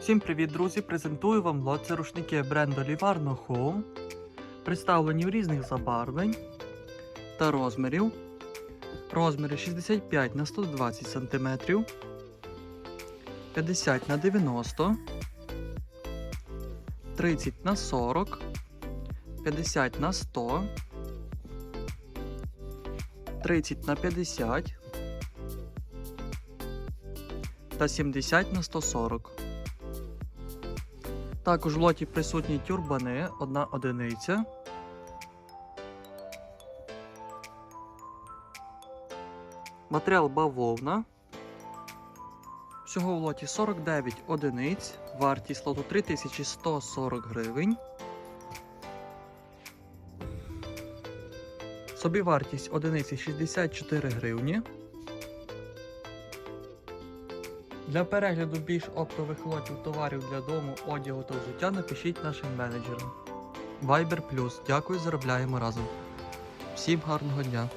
Всім привіт, друзі! Презентую вам лот це рушники бренду Livarno Home, представлені в різних забарвлень та розмірів. Розміри 65 на 120 см, 50 на 90 30 на 40 50 на 100 30 на 50 та 70 на 140. Також в лоті присутні тюрбани, одна одиниця. Матеріал бавовна. Всього в лоті 49 одиниць, вартість лоту 3140 гривень. Собівартість одиниці 64 гривні. Для перегляду більш оптових лотів товарів для дому, одягу та взуття напишіть нашим менеджерам. Viber Plus. Дякую, заробляємо разом. Всім гарного дня!